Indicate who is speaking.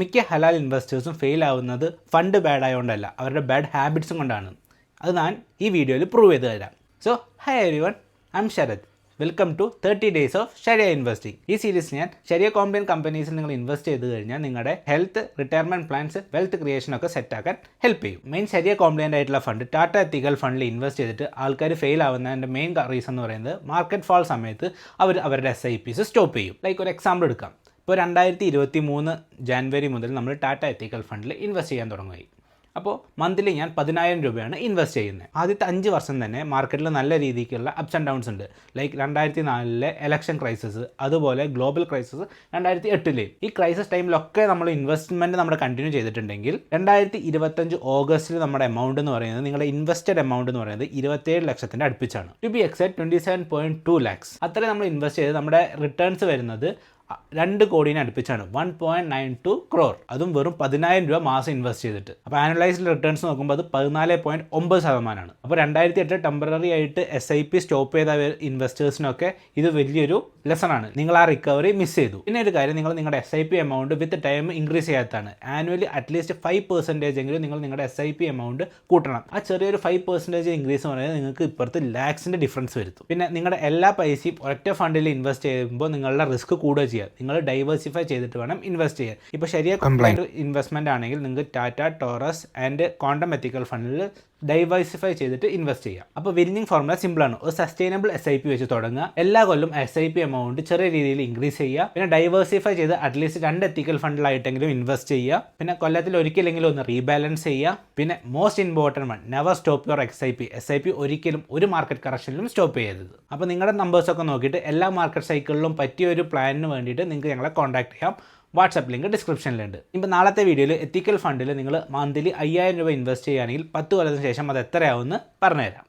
Speaker 1: മിക്ക ഹലാൽ ഇൻവെസ്റ്റേഴ്സും ഫെയിൽ ആവുന്നത് ഫണ്ട് ബാഡ് ആയതുകൊണ്ടല്ല അവരുടെ ബാഡ് ഹാബിറ്റ്സും കൊണ്ടാണ്. അത് ഞാൻ ഈ വീഡിയോയിൽ പ്രൂവ് ചെയ്ത് തരാം. So hi every one I am Sharath. Welcome to thirty days of shariah investing ഈ സീരീസ് ഞാൻ ഷരിയ കോമ്പൈൻ കമ്പനീസിൽ നിങ്ങൾ ഇൻവെസ്റ്റ് ചെയ്ത് കഴിഞ്ഞാൽ നിങ്ങളുടെ health retirement plans wealth creation ഒക്കെ സെറ്റ് ആക്കാൻ ഹെൽപ്പ് ചെയ്യും. മെയിൻ ഷരിയ കോംപ്ലൈന്റ് ആയിട്ടുള്ള ഫണ്ട് ടാറ്റ എത്തിക്കൽ ഫണ്ടിൽ ഇൻവെസ്റ്റ് ചെയ്തിട്ട് ആൾക്കാർ ഫെയിൽ ആവുന്നതിന്റെ മെയിൻ റീസൺ എന്ന് പറയുന്നത് മാർക്കറ്റ് ഫാൾ സമയത്ത് അവർ അവരുടെ എസ് ഐ പിസ് സ്റ്റോപ്പ് ചെയ്യും. ലൈക്ക് ഒരു എക്സാമ്പിൾ എടുക്കാം. ഇപ്പോൾ രണ്ടായിരത്തി ഇരുപത്തി മൂന്ന് ജാനുവരി മുതൽ നമ്മൾ ടാറ്റ എത്തിക്കൽ ഫണ്ടിൽ ഇൻവെസ്റ്റ് ചെയ്യാൻ തുടങ്ങി അപ്പോൾ മന്ത്ലി ഞാൻ പതിനായിരം രൂപയാണ് ഇൻവെസ്റ്റ് ചെയ്യുന്നത്. ആദ്യത്തെ അഞ്ച് വർഷം തന്നെ മാർക്കറ്റിൽ നല്ല രീതിക്കുള്ള അപ്സ് ആൻഡ് ഡൗൺസ് ഉണ്ട്. ലൈക്ക് രണ്ടായിരത്തി നാലിലെ എലക്ഷൻ ക്രൈസിസ് അതുപോലെ ഗ്ലോബൽ ക്രൈസിസ് രണ്ടായിരത്തി എട്ടിലെ ഈ ക്രൈസിസ് ടൈമിലൊക്കെ നമ്മൾ ഇൻവെസ്റ്റ്മെന്റ് നമ്മൾ കണ്ടിന്യൂ ചെയ്തിട്ടുണ്ടെങ്കിൽ രണ്ടായിരത്തി ഇരുപത്തഞ്ച് ഓഗസ്റ്റിൽ നമ്മുടെ എമൗണ്ട് എന്ന് പറയുന്നത് നിങ്ങളുടെ ഇൻവെസ്റ്റഡ് എമൗണ്ട് എന്ന് പറയുന്നത് ഇരുപത്തേഴ് ലക്ഷത്തിന്റെ അടുപ്പിച്ചാണ്. To be exact twenty seven point two lakhs അത്രയും നമ്മൾ ഇൻവെസ്റ്റ് ചെയ്ത് നമ്മുടെ റിട്ടേൺസ് വരുന്നത് രണ്ട് കോടിനെ അടുപ്പിച്ചാണ്. One point nine two crore അതും വെറും പതിനായിരം രൂപ മാസം ഇൻവെസ്റ്റ് ചെയ്തിട്ട്. അപ്പോൾ ആനുവലൈസ്ഡ് റിട്ടേൺസ് നോക്കുമ്പോൾ അത് പതിനാല് പോയിന്റ് ഒമ്പത് ശതമാനമാണ് അപ്പോൾ രണ്ടായിരത്തി എട്ട് ടെമ്പററി ആയിട്ട് എസ് ഐ പി സ്റ്റോപ്പ് ചെയ്ത ഇൻവെസ്റ്റേഴ്സിനൊക്കെ ഇത് വലിയൊരു ലെസൺ ആണ്. നിങ്ങൾ ആ റിക്കവറി മിസ് ചെയ്തു. പിന്നെ ഒരു കാര്യം നിങ്ങൾ നിങ്ങളുടെ S I P amount with time increase ചെയ്യാത്തതാണ്. Annually at least five percentage എങ്കിലും നിങ്ങൾ നിങ്ങളുടെ എസ് ഐ പി എമൗണ്ട് കൂട്ടണം. ആ ചെറിയൊരു ഫൈവ് പെർസെന്റേജ് ഇൻക്രീസ് എന്ന് പറയുന്നത് നിങ്ങൾക്ക് ഇപ്പുറത്ത് ലാക്സിന്റെ ഡിഫറൻസ് വരുത്തും. പിന്നെ നിങ്ങളുടെ എല്ലാ പൈസയും ഒറ്റ ഫണ്ടിൽ ഇൻവെസ്റ്റ് ചെയ്യുമ്പോൾ നിങ്ങളുടെ റിസ്ക് കൂടുക ചെയ്യുക നിങ്ങൾ ഡൈവേഴ്സിഫൈ ചെയ്തിട്ട് വേണം ഇൻവെസ്റ്റ് ചെയ്യാൻ. ഇപ്പോൾ ശരിയായ കംപ്ലൈന്റ് ഇൻവെസ്റ്റ്മെന്റ് ആണെങ്കിൽ നിങ്ങൾക്ക് Tata taurus and quantum ethical ഫണ്ടിൽ ഡൈവേഴ്സിഫൈ ചെയ്തിട്ട് ഇൻവെസ്റ്റ് ചെയ്യാം. അപ്പോൾ വിന്നിംഗ് ഫോർമുല സിമ്പിളാണ് ഒരു സസ്റ്റൈനബിൾ എസ് ഐ പി വെച്ച് തുടങ്ങുക. എല്ലാ കൊല്ലം എസ് ഐ പി എമൗണ്ട് ചെറിയ രീതിയിൽ ഇൻക്രീസ് ചെയ്യുക. പിന്നെ ഡൈവേഴ്സിഫൈ ചെയ്ത് അറ്റ്ലീസ്റ്റ് രണ്ട് എത്തിക്കൽ ഫണ്ടിലായിട്ടെങ്കിലും ഇൻവെസ്റ്റ് ചെയ്യുക. പിന്നെ കൊല്ലത്തിൽ ഒരിക്കലെങ്കിലും ഒന്ന് റീബാലൻസ് ചെയ്യുക. പിന്നെ most important one never stop your X I P S I P ഒരിക്കലും ഒരു മാർക്കറ്റ് കറക്ഷനിലും സ്റ്റോപ്പ് ചെയ്യരുത്. അപ്പോൾ നിങ്ങളുടെ നമ്പേഴ്സ് ഒക്കെ നോക്കിയിട്ട് എല്ലാ മാർക്കറ്റ് സൈക്കിളിലും പറ്റിയ ഒരു പ്ലാനിന് വേണ്ടിയിട്ട് നിങ്ങൾക്ക് ഞങ്ങളെ കോൺടാക്ട് ചെയ്യാം. വാട്സപ്പ് ലിങ്ക് ഡിസ്ക്രിപ്ഷനിലുണ്ട്. ഇപ്പോൾ നാളത്തെ വീഡിയോയിൽ എത്തിക്കൽ ഫണ്ടിൽ നിങ്ങൾ മന്ത്ലി അയ്യായിരം രൂപ ഇൻവെസ്റ്റ് ചെയ്യുകയാണെങ്കിൽ പത്ത് കൊല്ലത്തിന് ശേഷം അത് എത്രയാവുമെന്ന് പറഞ്ഞുതരാം.